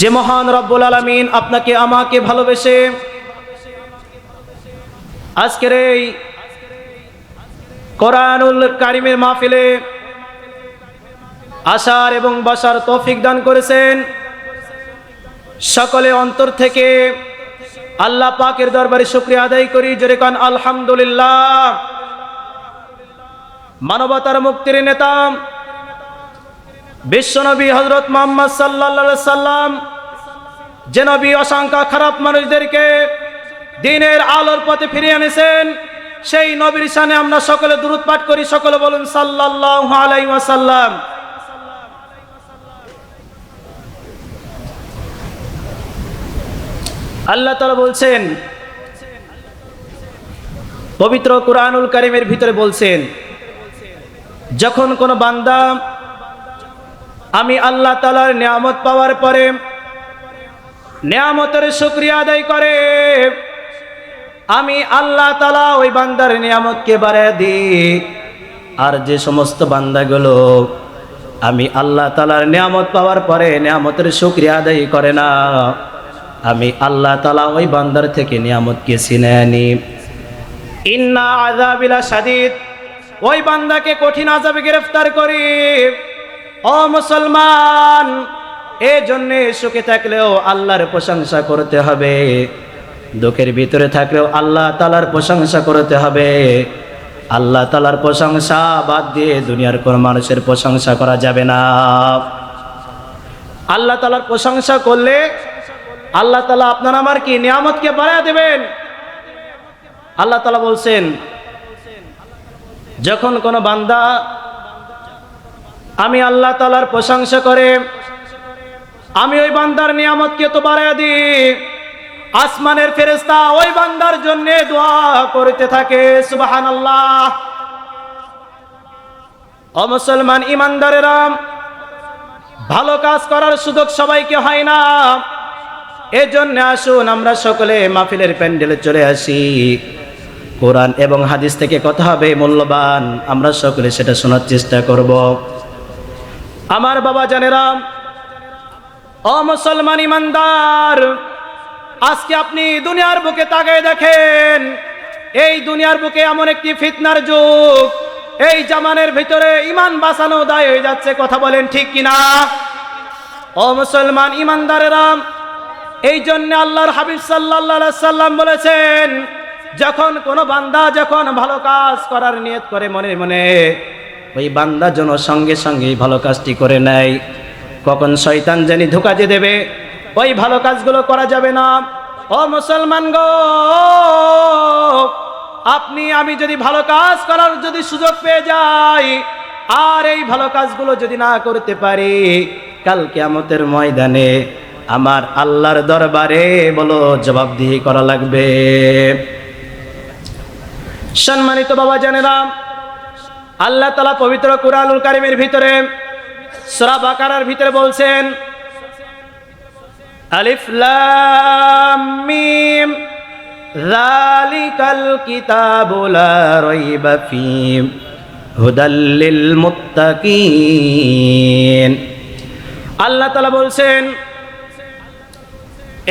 যে মহান রব্বুল আলমিন আপনাকে, আমাকে ভালোবেসে আজকের এই কোরআনুল কারিমের মাহফিলে আসার এবং বাসার তৌফিক দান করেছেন সকলে অন্তর থেকে আল্লাহ পাকের দরবারে শুক্রিয়া আদায় করি। জোরে কান, আলহামদুলিল্লাহ। মানবতার মুক্তির নেতা বিশ্বনবী হজরত মোহাম্মদ সাল্লা সাল্লাম, যে নবী অসংখ্য খারাপ মানুষদেরকে দিনের আলোর পথে ফিরিয়ে এনেছেন, সেই নবীর সানে আমরা সকলে দূরত পাঠ করি। সকলে বলুন সাল্লাহ আলাই ওয়াসাল্লাম। আল্লাহ তালা বলছেন, পবিত্র কোরআনুল কারিমের ভিতরে বলছেন, যখন কোনো বান্দা আমি আল্লাহ তালার নিয়ামত পাওয়ার পরে নিয়ামতের শুক্রিয়া আদায় করে আমি আল্লাহ তালা ওই বান্দার নিয়ামতকে বাড়ায় দিই। আর যে সমস্ত বান্দাগুলো আমি আল্লাহ তালার নিয়ামত পাওয়ার পরে নিয়ামতের শুক্রিয়া আদায় করে না, আমি আল্লাহ তালা ওই বান্দার থেকে নিয়ামতকে ছিনে আনি। ইন্না আজাবিলা সাদিদ ওই বান্দাকে কঠিন আজাবে গ্রেফতার করি। ও মুসলমান এই সুখে থাকলেও আল্লাহর প্রশংসা করতে হবে। দুঃখের ভিতরে থাকলেও আল্লাহ তালার প্রশংসা করতে হবে। আল্লাহ তালার প্রশংসা বাদ দিয়ে দুনিয়ার কোনো মানুষের প্রশংসা করা যাবে না। আল্লাহ তালার প্রশংসা করলে আল্লাহ তালা আপনার আমার কি নিয়ামতকে বাড়ায় দেবেন? আল্লাহ তালা বলছেন, যখন কোনো বান্দা আমি আল্লাহ তালার প্রশংসা করে, আমি ওই বান্দার নিয়ামতকে তো বাড়ায় দিই। আসমানের ফেরেস্তা ওই বান্দার জন্য দোয়া করতে থাকে সুবাহান আল্লাহ অমুসলমান ইমানদারেরাম ভালো কাজ করার সুযোগ সবাইকে হয় না। এজন্য আসুন আমরা সকলে মাহফিলের প্যান্ডেলে চলে আসি। কোরআন এবং হাদিস থেকে কথা হবে, মূল্যবান। আমরা সকলে সেটা শোনার চেষ্টা করব। আমার বাবা জানেরা, ও মুসলমান ইমানদার, আজকে আপনি দুনিয়ার বুকে তাকায় দেখেন, এই দুনিয়ার বুকে এমন একটি ফিতনার যুগ, এই জামানের ভিতরে ইমান বাঁচানো দায় হয়ে যাচ্ছে, কথা বলেন ঠিক কিনা? ও মুসলমান ইমানদারেরা, এই জন্য আল্লাহর হাবিব সাল্লাহ সাল্লাম বলেছেন, যখন কোনো বান্দা যখন ভালো কাজ করার নিয়ত করে মনে মনে ওই বান্দা যেন সঙ্গে সঙ্গে ভালো কাজটি করে নেয়। কখন শয়তান জানি ধোকা দিয়ে দেবে, ওই ভালো কাজগুলো করা যাবে না। ও মুসলমান গো, আপনি, আমি যদি ভালো কাজ করার যদি সুযোগ পেয়ে যাই, আর এই ভালো কাজগুলো যদি না করতে পারি, কাল কেমতের ময়দানে আমার আল্লাহর দরবারে বলো জবাবদিহি করা লাগবে। সম্মানিত বাবা জানেরা আল্লাহ তালা পবিত্র কুরআনুল কারিমের ভিতরে সূরা বাকারার ভিতরে বলছেন, আলিফ লাম মিম, যালিকাল কিতাবু লা মুত্তাকিন। আল্লাহ তাআলা বলছেন,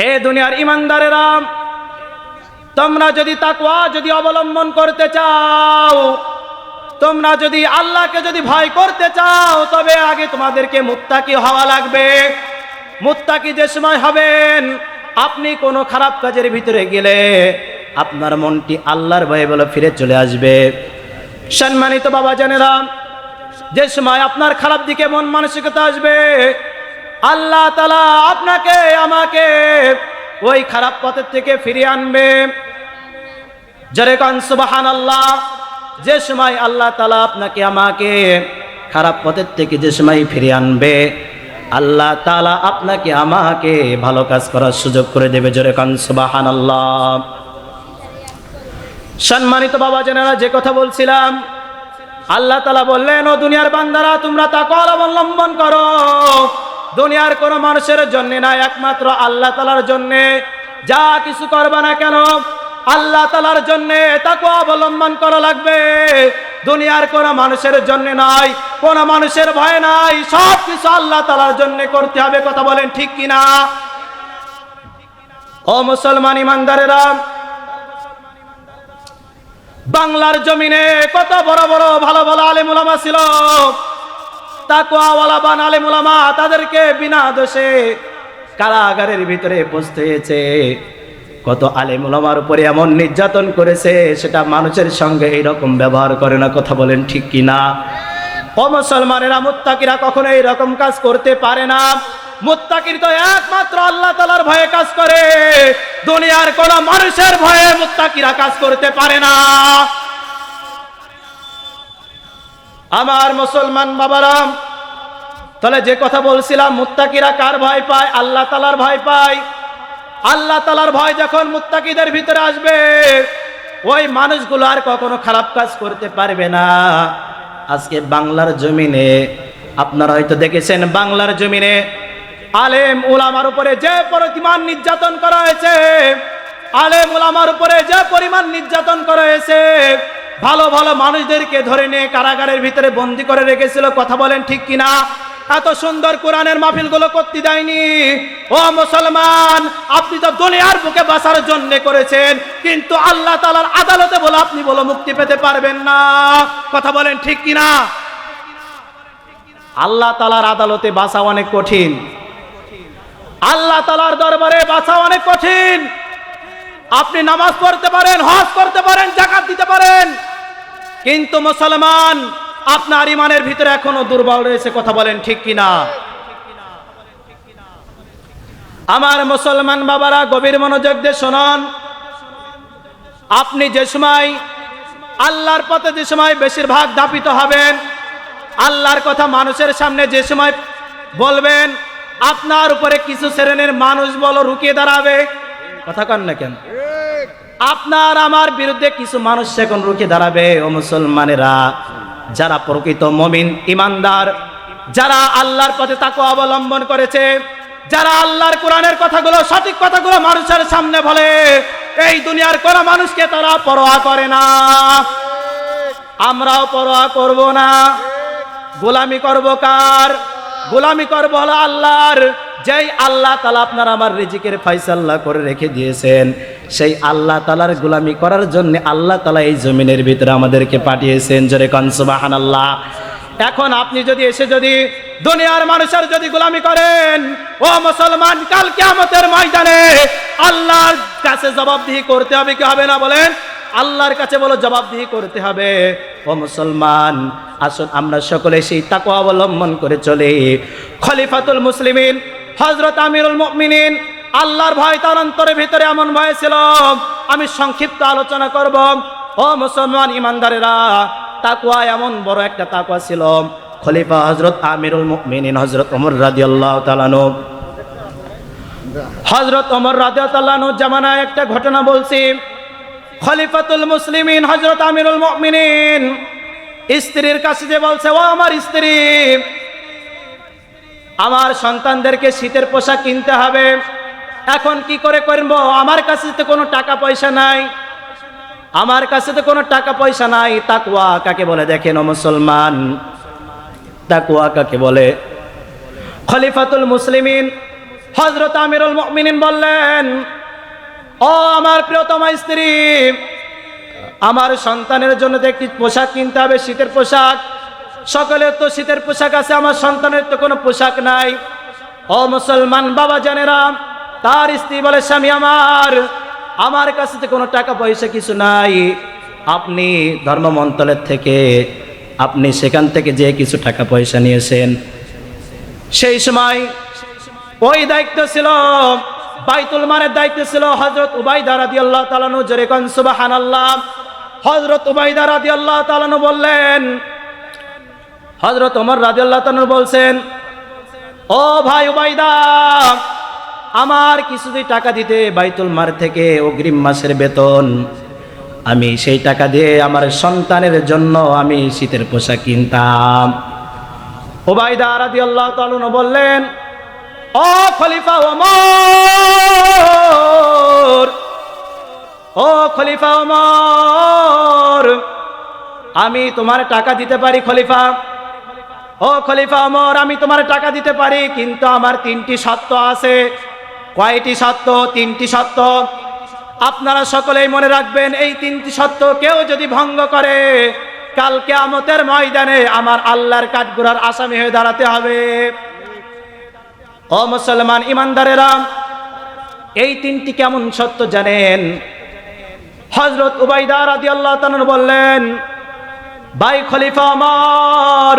এ দুনিয়ার ইমানদারেরা তোমরা যদি তাকওয়া যদি অবলম্বন করতে চাও তোমরা যদি আল্লাহকে যদি ভয় করতে চাও, তবে আগে তোমাদেরকে মুত্তাকি হওয়া লাগবে। মুত্তাকি যে সময় হবেন, আপনি কোনো খারাপ কাজের ভিতরে গেলে আপনার মনটি আল্লাহর ভয়ে বলে ফিরে চলে আসবে। সম্মানিত বাবা জানেরা, যে সময় আপনার খারাপ দিকে মন মানসিকতা আসবে, আল্লাহ তালা আপনাকে, আমাকে ওই খারাপ পথের থেকে ফিরিয়ে আনবে। জরে কান সুবাহান আল্লাহ যে সময় আল্লাহ তালা আপনাকে আমাকে খারাপ পথের থেকে যে সময় ফিরিয়ে আনবে, আল্লাহ তালা আপনাকে আমাকে ভালো কাজ করার সুযোগ করে দেবে জোরে কান সুবাহান আল্লাহ সম্মানিত বাবা জেনারা, যে কথা বলছিলাম, আল্লাহ তালা বললেন, ও দুনিয়ার বান্দারা, তোমরা তাকওয়ার অবলম্বন করো। দুনিয়ার কোনো মানুষের জন্য না, একমাত্র আল্লাহ তালার জন্যে। যা কিছু করবা না কেন আল্লাহ তালার জন্যে তাকে অবলম্বন করা লাগবে। দুনিয়ার কোন মানুষের জন্য নয় কোন মানুষের ভয় নাই সব কিছু আল্লাহ তালার জন্য করতে হবে, কথা বলেন ঠিক কিনা? ও মুসলমান ইমানদারেরা, বাংলার জমিনে কত বড় বড় ভালো ভালো আলেমুলামা ছিল। তাকুয়াওয়ালা বান আলেমুলামা তাদেরকে বিনা দোষে কারাগারের ভিতরে বসতে হয়েছে। কত আলেমুলামার উপরে এমন নির্যাতন করেছে, সেটা মানুষের সঙ্গে এইরকম ব্যবহার করে না, কথা বলেন ঠিক কি না ও মুসলমানেরা, মুত্তাকিরা কখনো এইরকম কাজ করতে পারে না। মুত্তাকির তো একমাত্র আল্লাহ তালার ভয়ে কাজ করে। দুনিয়ার কোন মানুষের ভয়ে মুত্তাকিরা কাজ করতে পারে না। আমার মুসলমান বাবারাম তাহলে যে কথা বলছিলাম, মুত্তাকিরা কার ভয় পায়? আল্লাহ তালার ভয় পায়। আল্লাহ তালার ভয় যখন মুত্তাকিদের ভিতরে আসবে, ওই মানুষগুলো আর কখনো খারাপ কাজ করতে পারবে না। আজকে বাংলার জমিনে, আপনারা হয়তো দেখেছেন বাংলার জমিনে আলেম উলামার উপরে যে পরিমাণ নির্যাতন করা হয়েছে, আলেম উলামার উপরে যে পরিমাণ নির্যাতন করা হয়েছে, ভালো ভালো মানুষদেরকে ধরে নিয়ে কারাগারের ভিতরে বন্দি করে রেখেছিল। কথা বলেন ঠিক কিনা? এত সুন্দর কোরআনের মাহফিলগুলো করতে দেয়নি। ও মুসলমান, আপনি তো দুনিয়ার বুকে বাঁচার জন্য করেছেন, কিন্তু আল্লাহ তালার আদালতে বলে আপনি বলো মুক্তি পেতে পারবেন না। কথা বলেন ঠিক কিনা? আল্লাহ তালার আদালতে বাঁচা অনেক কঠিন। আল্লাহ তালার দরবারে বাঁচা অনেক কঠিন। আপনি নামাজ পড়তে পারেন, হজ করতে পারেন, জাকাত দিতে পারেন। কিন্তু মুসলমান আপনার ইমানের ভিতরে এখনও দুর্বল রয়েছে, কথা বলেন ঠিক কিনা? আমার মুসলমান বাবারা, গভীর মনোযোগ দিয়ে শোনন। আপনি যে সময় আল্লাহর পথে যে সময় বেশিরভাগ দাপিত হবেন, আল্লাহর কথা মানুষের সামনে যে সময় বলবেন, আপনার উপরে কিছু শ্রেণির মানুষ বলো রুকিয়ে দাঁড়াবে। কথা কন না কেন? আপনার আমার বিরুদ্ধে কিছু মানুষ এখন রুখে দাঁড়াবে, ও মুসলমানেরা। যারা প্রকৃত মমিন ইমানদার যারা আল্লাহর পথে তাকে অবলম্বন করেছে, যারা আল্লাহর কোরআনের কথাগুলো, সঠিক কথাগুলো মানুষের সামনে বলে, এই দুনিয়ার কোন মানুষকে তারা পরোয়া করে না। আমরাও পরোয়া করব না। গোলামি করব কার? গোলামি করব আল্লাহর যেই আল্লাহ তালা আপনার আমার রিজিকের ফাইসাল্লাহ করে রেখে দিয়েছেন, সেই আল্লাহ তালার গোলামি করার জন্য আল্লাহ তালা এই জমিনের ভিতরে আমাদেরকে পাঠিয়েছেন। জোরে কনসুবাহান আল্লাহ এখন আপনি যদি এসে যদি দুনিয়ার মানুষের যদি গোলামি করেন, ও মুসলমান, কাল কিয়ামতের ময়দানে আল্লাহর কাছে জবাবদিহি করতে হবে, কি হবে না বলেন? আল্লাহর কাছে বলো, জবাবদিহি করতে হবে। ও মুসলমান, আসুন আমরা সকলে সেই তাকু অবলম্বন করে চলে। খলিফাতুল মুসলিমিন হজরত আমিরুল মুমিনিন, আল্লাহর ভয় তার অন্তরের ভিতরে এমন ভয় ছিল, আমি সংক্ষিপ্ত আলোচনা করব। ও মুসলমান ইমানদারেরা তাকুয়া এমন বড় একটা তাকুয়া ছিল। খলিফা হজরত আমিরুল মুমিনিন হজরত ওমর রাদিয়াল্লাহু তাআলা হজরত অমর ওমর রাদিয়াল্লাহু জামানায় একটা ঘটনা বলছি। খলিফাতুল মুসলিমিন হজরত আমিরুল মুমিনিন, স্ত্রীর কাছে যে বলছে, ও আমার স্ত্রী আমার সন্তানদেরকে শীতের পোশাক কিনতে হবে। এখন কি করে করব? আমার কাছে তো কোনো টাকা পয়সা নাই। আমার কাছে তো কোনো টাকা পয়সা নাই। তাকুয়া কাকে বলে দেখেন ও মুসলমান? তাকুয়া কাকে বলে? খলিফাতুল মুসলিমিন হজরত আমিরুল মুমিনিন বললেন, ও আমার প্রিয়তমা স্ত্রী, আমার সন্তানের জন্য একটি পোশাক কিনতে হবে, শীতের পোশাক। সকলের তো শীতের পোশাক আছে, আমার সন্তানের তো কোনো পোশাক নাই। ও মুসলমান বাবা জানেরা, তার স্ত্রী বলে, স্বামী আমার আমার কাছে তো কোনো টাকা পয়সা কিছু নাই। আপনি ধর্ম মন্ত্রণালয়ের থেকে, আপনি সেখান থেকে যে কিছু টাকা পয়সা নিয়েছেন। সেই সময় ওই দায়িত্ব ছিল, বাইতুল মানের দায়িত্ব ছিল হজরত উবাইদা রাদি আল্লাহ তালানু জরেকন সুবাহান আল্লাহ হজরত উবাইদা রাদি আল্লাহ তালানু বললেন হজরত ওমর রাজি আল্লাহ তালানু বলছেন, ও ভাই উবাইদা, আমার কিছু টাকা দিতে বাইতুল মার থেকে অগ্রিম মাসের বেতন। আমি সেই টাকা দিয়ে আমার সন্তানের জন্য আমি শীতের পোশাক কিনতাম। ওবাইদা রাদি আল্লাহ বললেন, ও খলিফা ওমর, ও খলিফা ওমর, আমি তোমার টাকা দিতে পারি খলিফা? ও খলিফা অমর, আমি তোমার টাকা দিতে পারি, কিন্তু আমার তিনটি সত্য আছে। কয়টি সত্য তিনটি সত্য আপনারা সকলেই মনে রাখবেন, এই তিনটি সত্য কেউ যদি ভঙ্গ করে কালকে আমতের ময়দানে আমার আল্লাহর কাঠগুড়ার আসামি হয়ে দাঁড়াতে হবে। ও মুসলমান ইমানদারেরা, এই তিনটি কেমন সত্য জানেন? হজরত উবাইদা আদি আল্লাহ বললেন, ভাই খলিফা আমার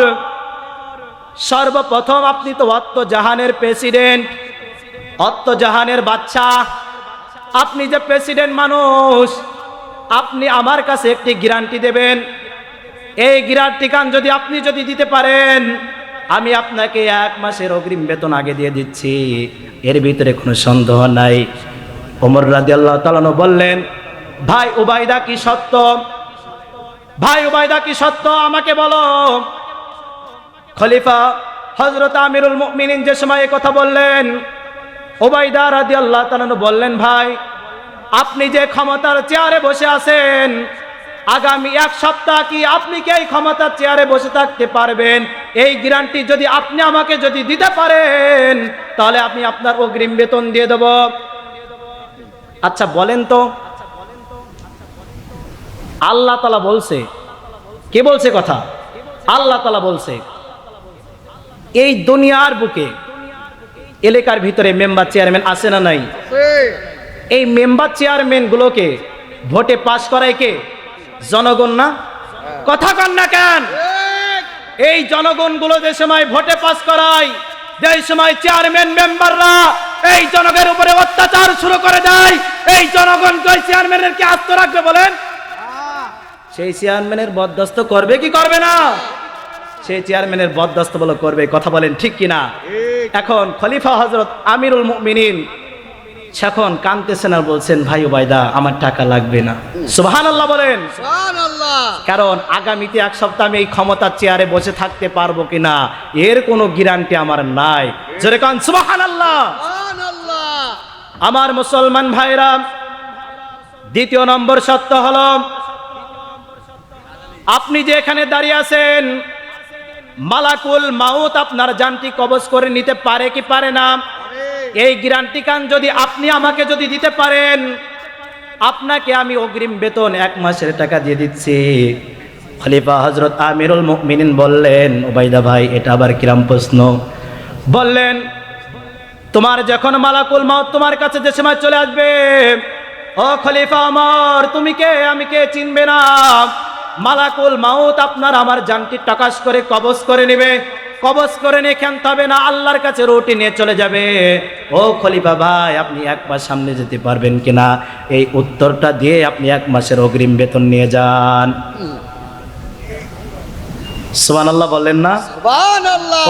সর্বপ্রথম আপনি তো জাহানের প্রেসিডেন্ট জাহানের বাচ্চা। আপনি যে প্রেসিডেন্ট মানুষ, আপনি আমার কাছে একটি গ্যারান্টি দেবেন। এই গ্যারান্টি কান যদি আপনি যদি দিতে পারেন, আমি আপনাকে এক মাসের অগ্রিম বেতন আগে দিয়ে দিচ্ছি। এর ভিতরে কোনো সন্দেহ নাই। ওমর রাজি আল্লাহ তালানো বললেন, ভাই উবাইদা কি সত্য? ভাই উবাইদা কি সত্য? আমাকে বলো। খলিফা হজরত আমিরুল মুমিনিন যে সময় কথা বললেন ওবাইদা রাদি আল্লাহ তালানু বললেন, ভাই, আপনি যে ক্ষমতার চেয়ারে বসে আছেন, আগামী এক সপ্তাহ কি আপনি কি এই ক্ষমতার চেয়ারে বসে থাকতে পারবেন? এই গ্যারান্টি যদি আপনি আমাকে যদি দিতে পারেন, তাহলে আমি আপনার অগ্রিম বেতন দিয়ে দেব। আচ্ছা বলেন তো। আল্লাহ তালা বলছে। কে বলছে কথা? আল্লাহ তালা বলছে। এই দুনিয়ার বুকে এলাকার ভিতরে মেম্বার চেয়ারম্যান আছে না নাই? এই মেম্বার চেয়ারম্যান গুলোকে ভোটে পাশ করায় কে? জনগণ না? কথা কন না কেন? এই জনগণগুলো যে সময় ভোটে পাস করায় যে সময় চেয়ারম্যান মেম্বাররা এই জনগণের উপরে অত্যাচার শুরু করে দেয় এই জনগণ ওই চেয়ারম্যানের কি আস্ত রাখবে বলেন? সেই চেয়ারম্যানের বরদাস্ত করবে কি করবে না? সেই চেয়ারম্যানের বরদাস্ত বলে করবে কথা বলেন ঠিক কিনা? এখন খলিফা হজরত আমিরুল মুমিনিন এখন কানতেছেন আর বলছেন ভাই ওবায়দা আমার টাকা লাগবে না। সুবাহান আল্লাহ বলেন কারণ আগামীতে এক সপ্তাহ আমি এই ক্ষমতার চেয়ারে বসে থাকতে পারব কিনা এর কোনো গ্যারান্টি আমার নাই। জোরে কান সুবাহান আল্লাহ আমার মুসলমান ভাইরা দ্বিতীয় নম্বর সত্য হলো আপনি যে এখানে দাঁড়িয়ে আছেন মালাকুল মাউত আপনার জানটি কবজ করে নিতে পারে কি পারে না? এই গ্যারান্টি কান যদি আপনি আমাকে যদি দিতে পারেন, আপনাকে আমি অগ্রিম বেতন এক মাসের টাকা দিয়ে দিচ্ছি। খলিফা হজরত আমিরুল মুমিনিন বললেন ওবাইদা ভাই, এটা আবার কিরাম প্রশ্ন। বললেন, তোমার যখন মালাকুল মাউত তোমার কাছে যে সময় চলে আসবে, ও খলিফা আমার তুমি কে? আমি কে? চিনবে না। মালাকুল মাউত আপনার আমার জানটি টাকাস করে কবজ করে নেবে। কবজ করে নিয়ে খেনতে হবে না আল্লাহর কাছে রুটি নিয়ে চলে যাবে। ও খলিফা ভাই আপনি এক মাস সামনে যেতে পারবেন কিনা? এই উত্তরটা দিয়ে আপনি এক মাসের অগ্রিম বেতন নিয়ে যান। সুবান আল্লাহ বললেন না?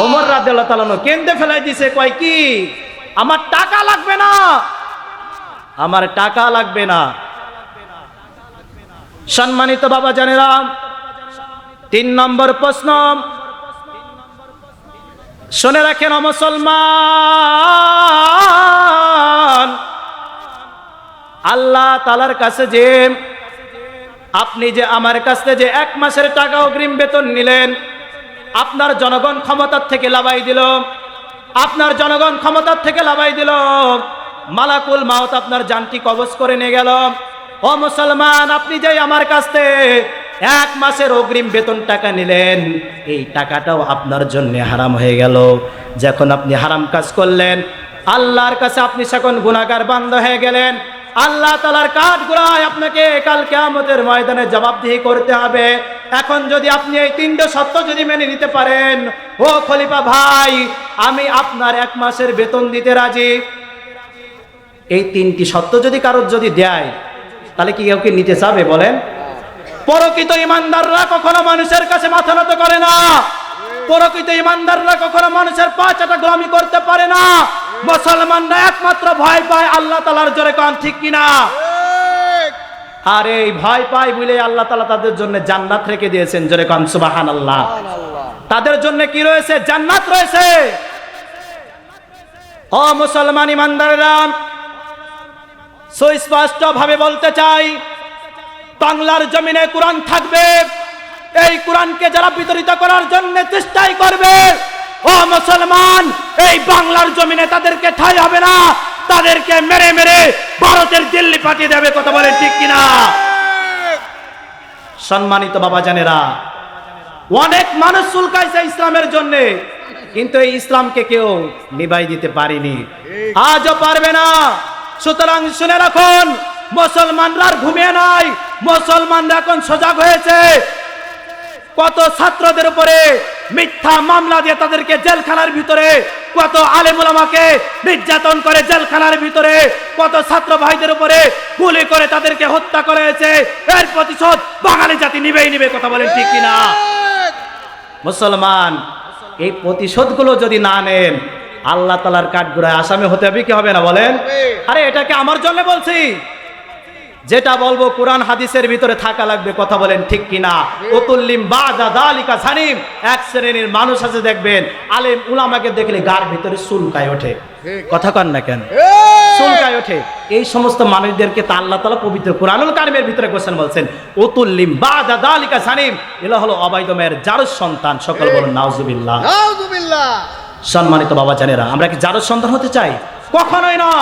ওমর রাদিয়াল্লাহু তাআলা কেন্দে ফেলাই দিছে কয় কি? আমার টাকা লাগবে না। আমার টাকা লাগবে না। সম্মানিত বাবা জানেরা, তিন নম্বর প্রশ্ন। শুনে রাখেন মুসলমান, আল্লাহ তালার কাছে যে আপনি যে আমার কাছে যে এক মাসের টাকা অগ্রিম বেতন নিলেন, আপনার জনগণ ক্ষমতার থেকে লাভাই দিল, আপনার জনগণ ক্ষমতার থেকে লাভাই দিল, মালাকুল মাউত আপনার জানটি কবজ করে নিয়ে গেল। ও মুসলমান, আপনি যে আমার কাছ এক মাসের অগ্রিম বেতন টাকা নিলেন, এই টাকাটাও আপনার জন্য হারাম হয়ে গেল। যখন আপনি হারাম কাজ করলেন, আল্লাহর কাছে আপনি সেখন গুণাগার বান্ধ হয়ে গেলেন। আল্লাহ তালার কাঠ গুড়ায় আপনাকে কালকে আমাদের ময়দানে জবাবদিহি করতে হবে। এখন যদি আপনি এই তিনটে সত্য যদি মেনে নিতে পারেন, ও খলিফা ভাই, আমি আপনার এক মাসের বেতন দিতে রাজি। এই তিনটি সত্য যদি কারোর যদি দেয় তাহলে কি কেউ কি নিতে চাবে বলেন? পরকিত ইমানদাররা কখনো মানুষের কাছে মাথা নত করে না। পরকিত ইমানদাররা কখনো মানুষের পা চাটা গোলামি করতে পারে না। মুসলমানরা একমাত্র ভয় পায় আল্লাহ তালার জোরে ঠিক কিনা আর এই ভয় পায় বলে আল্লাহ তালা তাদের জন্য জান্নাত রেখে দিয়েছেন, জোরে কান সুবাহান আল্লাহ তাদের জন্য কি রয়েছে? জান্নাত রয়েছে। ও মুসলমান ইমানদারেরা সুস্পষ্ট ভাবে বলতে চাই, বাংলার জমিনে কোরআন থাকবে। এই কোরআনকে যারা বিতরিত করার জন্য চেষ্টাই করবে, ও মুসলমান, এই বাংলার জমিনে তাদেরকে ঠাই হবে না। তাদেরকে মেরে মেরে ভারতের দিল্লি পাঠিয়ে দেবে, কথা বলেন ঠিক কিনা? সম্মানিত বাবা জানেরা, অনেক মানুষ চুলকাইছে ইসলামের জন্য, কিন্তু এই ইসলামকে কেউ নিবাই দিতে পারেনি। আজও পারবে না। সুতরাং শুনে রাখুন, মুসলমানরা ঘুমিয়ে নাই, মুসলমানরা এখন সজাগ হয়েছে। কত ছাত্রদের উপরে মিথ্যা মামলা দিয়ে তাদেরকে জেলখানার ভিতরে, কত আলেমুলামাকে নির্যাতন করে জেলখানার ভিতরে, কত ছাত্র ভাইদের উপরে গুলি করে তাদেরকে হত্যা করা হয়েছে, এর প্রতিশোধ বাঙালি জাতি নিবেই নিবে, কথা বলেন ঠিক কিনা? মুসলমান, এই প্রতিশোধগুলো যদি না নেন আল্লাহ তালার কাঠগুড়ায় আসামি হতে হবে কি হবে না বলেন? আরে এটাকে আমার জন্য বলছি? যেটা বলব কোরআন হাদিসের ভিতরে থাকা লাগবে কথা বলেন ঠিক কিনা? ওতুল্লিম বাদা দালিকা সানিম এক শ্রেণির মানুষ আছে দেখবেন আলেম উলামাকে দেখলে গার ভিতরে চুলকায় ওঠে। কথা কন না কেন? চুলকায় ওঠে। এই সমস্ত মানুষদেরকে তা আল্লাহ তালা পবিত্র কোরআনুল কারিমের ভিতরে কোশ্চেন বলছেন। ওতুল্লিম বাদা দালিকা সানিম এলা হলো অবৈধ মেয়ের জারুস সন্তান। সকল বলুন নাউজুবিল্লাহ। নাউজুবিল্লাহ। সম্মানিত বাবা জানেরা আমরা কি জারুস সন্তান হতে চাই? কখনোই না।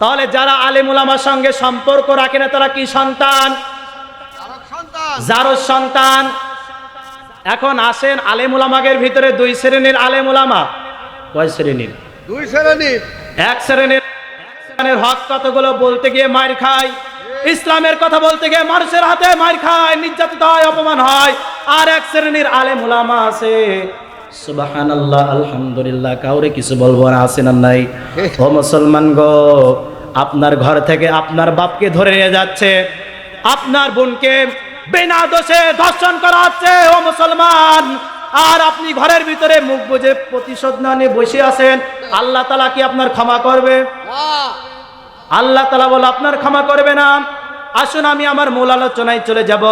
তাহলে যারা আলেম উলামার সঙ্গে সম্পর্ক রাখে না তারা কি সন্তান? তারক সন্তান। এখন আসেন আলেম উলামাগের ভিতরে দুই শ্রেণির আলেম উলামা। কয় শ্রেণির? দুই শ্রেণির। এক শ্রেণির শ্রেণির হক কতগুলো বলতে গিয়ে মার খায়। ইসলামের কথা বলতে গিয়ে মানুষের হাতে মার খায় নির্যাতিত হয় অপমান হয়। আর এক শ্রেণির আলেম উলামা আছে সুবহানাল্লাহ, আলহামদুলিল্লাহ, কাউরে কিছু বলব না আছেন আর নাই? ও মুসলমান গো, আপনার ঘর থেকে আপনার বাপকে ধরে নিয়ে যাচ্ছে, আপনার বোনকে বিনা দোষে ধর্ষণ করা হচ্ছে, ও মুসলমান। আর আপনি ঘরের ভিতরে মুখ বুঝে প্রতিশোধ না নিয়ে বসে আছেন, আল্লাহ তালা কি আপনার ক্ষমা করবে? না আল্লাহ তালা বলে, আপনার ক্ষমা করবে না। আসুন, আমি আমার মূল আলোচনায় চলে যাব।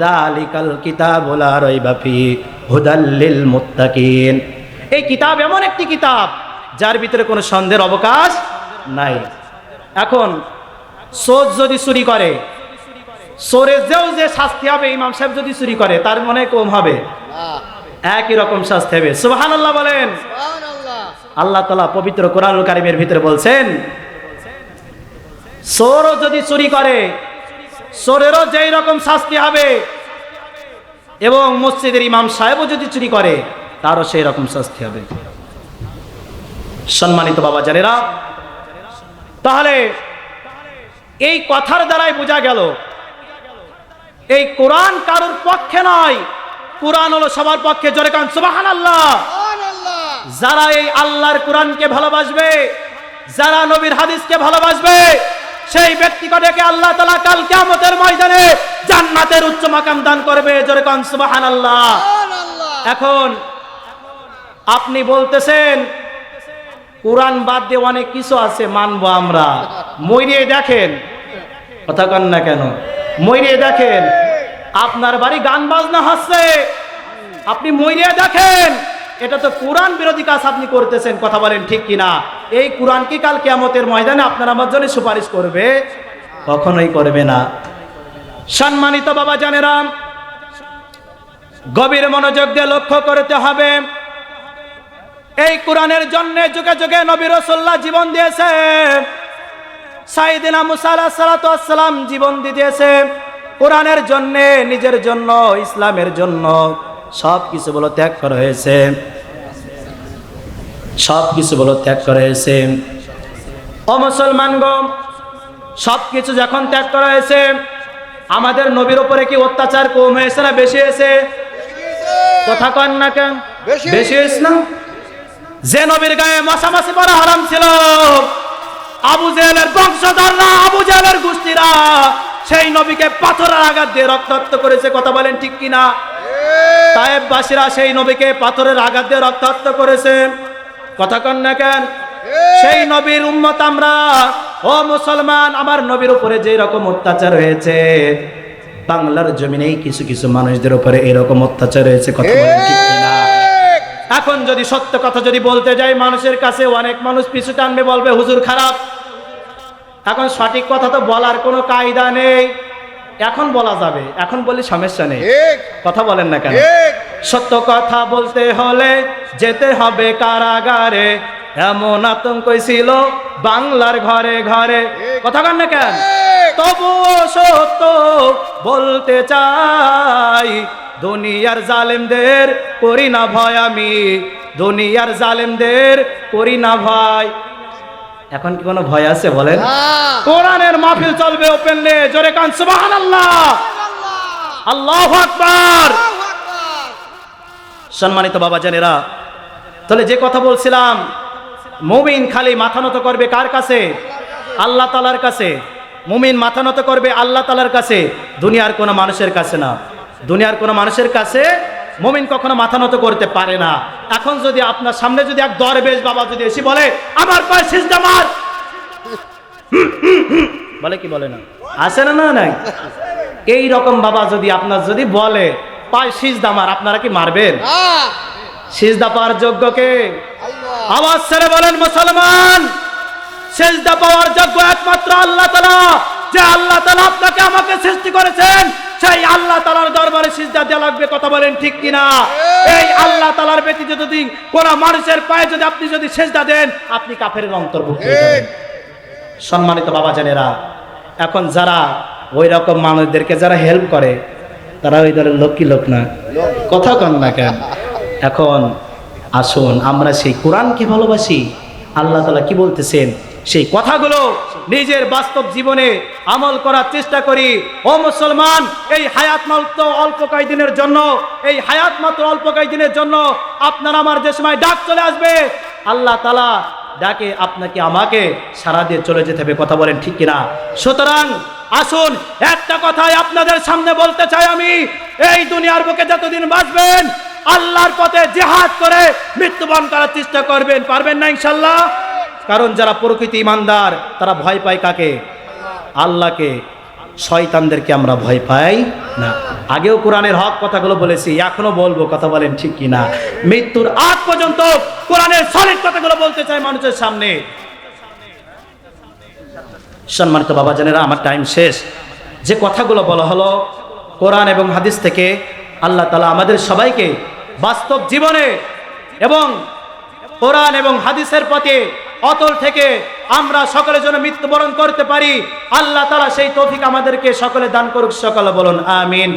দালিকাল কিতাব রইবাফি হুদাল্লিল মুত্তাকিন। এই কিতাব এমন একটি কিতাব যার ভিতরে কোনো সন্দেহের অবকাশ নাই। এখন সোজ যদি চুরি করে সোরে যেও যে শাস্তি হবে ইমাম সাহেব যদি চুরি করে তার মনে কম হবে। একই রকম শাস্তি হবে। সুবহানাল্লাহ বলেন। সুবহানাল্লাহ। আল্লাহ তালা পবিত্র কোরআন কারিমের ভিতরে বলছেন চোরও যদি চুরি করে চোরেরও যেই রকম শাস্তি হবে। এবং মসজিদের ইমাম সাহেবও যদি চুরি করে তারও সেই রকম শাস্তি হবে। সম্মানিত বাবা জানেরা তাহলে এই কথার দ্বারাই বোঝা গেল এই কোরআন কারোর পক্ষে নয় কোরআন হলো সবার পক্ষে। জোরে কান সুবাহান আল্লাহ যারা এই আল্লাহর কোরআনকে ভালোবাসবে যারা নবীর হাদিসকে ভালোবাসবে সেই ব্যক্তিগণকে আল্লাহ তালা কাল কিয়ামতের ময়দানে জান্নাতের উচ্চ মাকাম দান করবে। জোরে কান সুবহানাল্লাহ। সুবহানাল্লাহ। এখন আপনি বলতেছেন কোরআন বাদ দিয়ে অনেক কিছু আছে মানবো আমরা। মরিয়ে দেখেন। কথা কন না কেন? মরিয়ে দেখেন আপনার বাড়ি গান বাজনা হচ্ছে। আপনি মরিয়ে দেখেন এটা তো কোরআন বিরোধী কাজ আপনি করতেছেন কথা বলেন ঠিক কিনা? এই কোরআন কি কাল কেয়ামতের ময়দানে আপনার আমার জন্য সুপারিশ করবে? কখনোই করবে না। সম্মানিত বাবা জানেরাম গভীর মনোযোগ দিয়ে লক্ষ্য করতে হবে। এই কোরআনের জন্য যুগে যুগে নবী রসল্লাহ জীবন দিয়েছে। সাইদিনা সালাতাম জীবন দিয়েছে। কোরআনের জন্য, নিজের জন্য, ইসলামের জন্য সব কিছু বলো ত্যাগ করা হয়েছে। সব কিছু বলো ত্যাগ করা হয়েছে। ও মুসলমান গো সব কিছু যখন ত্যাগ করা হয়েছে আমাদের নবীর উপরে কি অত্যাচার কম হয়েছে না বেশি হয়েছে? কথা কন না কেন? বেশি বেশি হয়েছে না? যে নবীর গায়ে মশামাছি পড়া হারাম ছিল আবু জেলের বংশধর না আবু জেলের গোষ্ঠীরা সেই নবীকে পাথরের আঘাত দিয়ে রক্তাক্ত করেছে কথা বলেন ঠিক কিনা? তায়েববাসীরা সেই নবীকে পাথরের আঘাত দিয়ে রক্তাক্ত করেছে। কথা কন না কেন? সেই নবীর উম্মত আমরা। ও মুসলমান আমার নবীর উপরে যে রকম অত্যাচার হয়েছে বাংলার জমিনেই কিছু কিছু মানুষদের উপরে এরকম অত্যাচার হয়েছে কথা বলেন ঠিক কিনা? এখন যদি সত্য কথা যদি বলতে যাই মানুষের কাছে অনেক মানুষ পিছু টানবে বলবে হুজুর খারাপ। এখন সঠিক কথা তো বলার কোনো কায়দা নেই। এখন বলা যাবে এখন বলি সমস্যা নেই। কথা বলেন না কেন? ঠিক! সত্য কথা বলতে হলে যেতে হবে কারাগারে। এমন আতঙ্ক ছিল বাংলার ঘরে ঘরে। কথা কন না কেন। তবুও সত্য বলতে চাই দুনিয়ার জালেমদের করি না ভয় আমি। দুনিয়ার জালেমদের করি না ভয়। এখন কি কোনো ভয় আছে বলেন? কোরআনের মাহফিল চলবে ওপেনলে জোরে কান সুবহানাল্লাহ। আল্লাহ আল্লাহু আকবার আল্লাহু আকবার। সম্মানিত বাবা জানেরা, তাহলে যে কথা বলছিলাম, মুমিন খালি মাথা নত করবে কার কাছে? আল্লাহ তালার কাছে। মুমিন মাথা নত করবে আল্লাহ তালার কাছে, দুনিয়ার কোনো মানুষের কাছে না। দুনিয়ার কোনো মানুষের কাছে মুমিন কখনো মাথা নত করতে পারে না। এখন যদি আপনার সামনে যদি এক দরবেশ বাবা যদি এসে বলে, আমার পায়ে বলে কি বলে না? আছে না না নাই? এই রকম বাবা যদি আপনার যদি বলে পায়ে সিজদা মার আপনারা কি মারবেন? সিজদা পাওয়ার যোগ্য কে? আল্লাহ আওয়াজ ছেড়ে বলেন মুসলমান। সেজদা পাওয়ার যোগ্য একমাত্র আল্লাহ তালা যে আল্লাহ তালা আপনাকে আমাকে সৃষ্টি করেছেন সেই আল্লাহ তালার দরবারে সিজদা দেওয়া লাগবে কথা বলেন ঠিক কিনা? এই আল্লাহ তালার ব্যতীত যদি কোন মানুষের পায়ে যদি আপনি যদি সেজদা দেন আপনি কাফের অন্তর্ভুক্ত সম্মানিত বাবা জানেরা এখন যারা ওই রকম মানুষদেরকে যারা হেল্প করে তারা ওই দলের লক্ষ্মী লোক না? কথা কন না কেন? এখন আসুন, আমরা সেই কোরআনকে ভালোবাসি। আল্লাহ তালা কি বলতেছেন? সেই কথাগুলো নিজের বাস্তব জীবনে আমল করার চেষ্টা করি। ও মুসলমান, এই হায়াত মাত্র অল্প কয়েকদিনের জন্য, এই হায়াত মাত্র অল্প কয়েকদিনের জন্য আপনার আমার যে সময় ডাক চলে আসবে, আল্লাহ তালা ডাকে আপনাকে, আমাকে সারা দিয়ে চলে যেতে হবে, কথা বলেন ঠিক কিনা? সুতরাং আসুন, একটা কথাই আপনাদের সামনে বলতে চাই আমি, এই দুনিয়ার বুকে যতদিন বাঁচবেন, আল্লাহর পথে জেহাদ করে মৃত্যুবরণ করার চেষ্টা করবেন, পারবেন না ইনশাল্লাহ? কারণ যারা প্রকৃতি ইমানদার, তারা ভয় পায় কাকে? আল্লাহকে। শয়তানদেরকে আমরা ভয় পাই না। আগেও কোরআনের হক কথাগুলো বলেছি, এখনও বলব, কথা বলেন ঠিক কিনা? মৃত্যুর আগ পর্যন্ত কোরআনের সলিড কথাগুলো বলতে চাই মানুষের সামনে। সম্মানিত বাবা জানেরা, আমার টাইম শেষ। যে কথাগুলো বলা হলো কোরআন এবং হাদিস থেকে, আল্লাহ তালা আমাদের সবাইকে বাস্তব জীবনে এবং কোরআন এবং হাদিসের পথে অতল থেকে আমরা সকলের যেন মৃত্যুবরণ করতে পারি। আল্লাহ তালা সেই তৌফিক আমাদেরকে সকলে দান করুক, সকলে বলুন, আমিন।